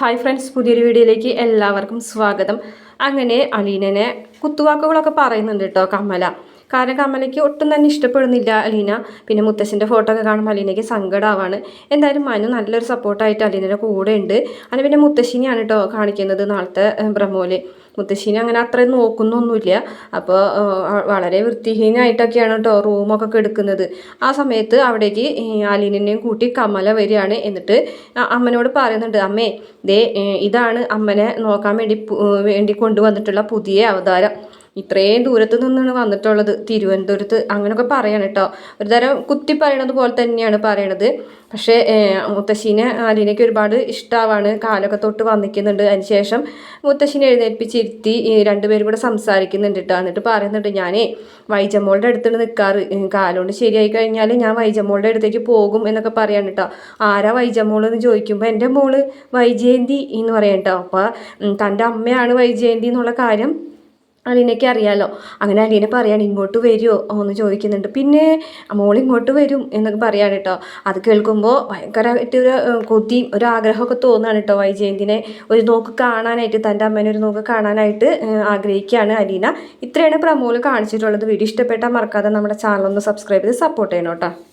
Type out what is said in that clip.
Hi friends പുതിയൊരു വീഡിയോയിലേക്ക് എല്ലാവർക്കും സ്വാഗതം. അങ്ങനെ അലീനനെ കുത്തുവാക്കുകളൊക്കെ പറയുന്നുണ്ട് കേട്ടോ കമല. കാരണം കമലയ്ക്ക് ഒട്ടും തന്നെ ഇഷ്ടപ്പെടുന്നില്ല അലീന. പിന്നെ മുത്തശ്ശന്റെ ഫോട്ടോ ഒക്കെ കാണുമ്പോൾ അലീനയ്ക്ക് സങ്കടമാവാണ് എന്തായാലും മനു നല്ലൊരു സപ്പോർട്ടായിട്ട് അലീനയുടെ കൂടെ ഉണ്ട്. അതിന് പിന്നെ മുത്തശ്ശിനെയാണ് കേട്ടോ കാണിക്കുന്നത് നാളത്തെ ബ്രഹ്മോൽ മുത്തശ്ശീനെ അങ്ങനെ അത്രയും നോക്കുന്നൊന്നുമില്ല. അപ്പോൾ വളരെ വൃത്തിഹീനായിട്ടൊക്കെയാണ് കേട്ടോ റൂമൊക്കെ കെടുക്കുന്നത്. ആ സമയത്ത് അവിടേക്ക് അലീനെയും കൂട്ടി കമല വരികയാണ്. എന്നിട്ട് അമ്മനോട് പറയുന്നുണ്ട് അമ്മേ ദേ ഇതാണ് അമ്മനെ നോക്കാൻ വേണ്ടി വേണ്ടി കൊണ്ടുവന്നിട്ടുള്ള പുതിയ അവതാരം. ഇത്രയും ദൂരത്ത് നിന്നാണ് വന്നിട്ടുള്ളത്. തിരുവനന്തപുരത്ത്. അങ്ങനെയൊക്കെ പറയണം കേട്ടോ ഒരു തരം കുത്തി പറയണത് പോലെ തന്നെയാണ് പറയണത്. പക്ഷേ മുത്തശ്ശീനെ ആലിനൊക്കെ ഒരുപാട് ഇഷ്ടമാണ് കാലൊക്കെ തൊട്ട് വന്നിക്കുന്നുണ്ട്. അതിന് ശേഷം മുത്തശ്ശീനെ എഴുന്നേൽപ്പിച്ചിരുത്തി രണ്ടുപേരും കൂടെ സംസാരിക്കുന്നുണ്ട് കേട്ടോ എന്നിട്ട് പറയുന്നുണ്ട് ഞാനേ വൈജമ്മോളുടെ അടുത്താണ് നിൽക്കാറ് കാലുകൊണ്ട് ശരിയായി കഴിഞ്ഞാൽ ഞാൻ വൈജമ്മോളുടെ അടുത്തേക്ക് പോകും എന്നൊക്കെ പറയാൻ കേട്ടോ ആരാ വൈജമ്മോൾ എന്ന് ചോദിക്കുമ്പോൾ എന്റെ മോൾ വൈജയന്തി എന്ന് പറയാം കേട്ടോ അപ്പോൾ തന്റെ അമ്മയാണ് വൈജയന്തി എന്നുള്ള കാര്യം അലീനയ്ക്ക് അറിയാലോ. അങ്ങനെ അലീന പറയാണ് ഇങ്ങോട്ട് വരുമോ എന്ന് ചോദിക്കുന്നുണ്ട്. പിന്നെ മോൾ ഇങ്ങോട്ട് വരും എന്നൊക്കെ പറയാണ് കേട്ടോ. അത് കേൾക്കുമ്പോൾ ഭയങ്കരമായിട്ട് ഒരു കൊതിയും ഒരു തോന്നുകയാണ് കേട്ടോ വൈജയന്തിനെ ഒരു നോക്ക് കാണാനായിട്ട് തന്റെ അമ്മേനെ ഒരു നോക്ക് കാണാനായിട്ട് ആഗ്രഹിക്കുകയാണ് അലീന. ഇത്രയാണ് പ്രമോൾ കാണിച്ചിട്ടുള്ളത്. വീഡിയോ ഇഷ്ടപ്പെട്ടാൽ മറക്കാതെ നമ്മുടെ ചാനൽ ഒന്ന് സബ്സ്ക്രൈബ് ചെയ്ത് സപ്പോർട്ട് ചെയ്യണം കേട്ടോ.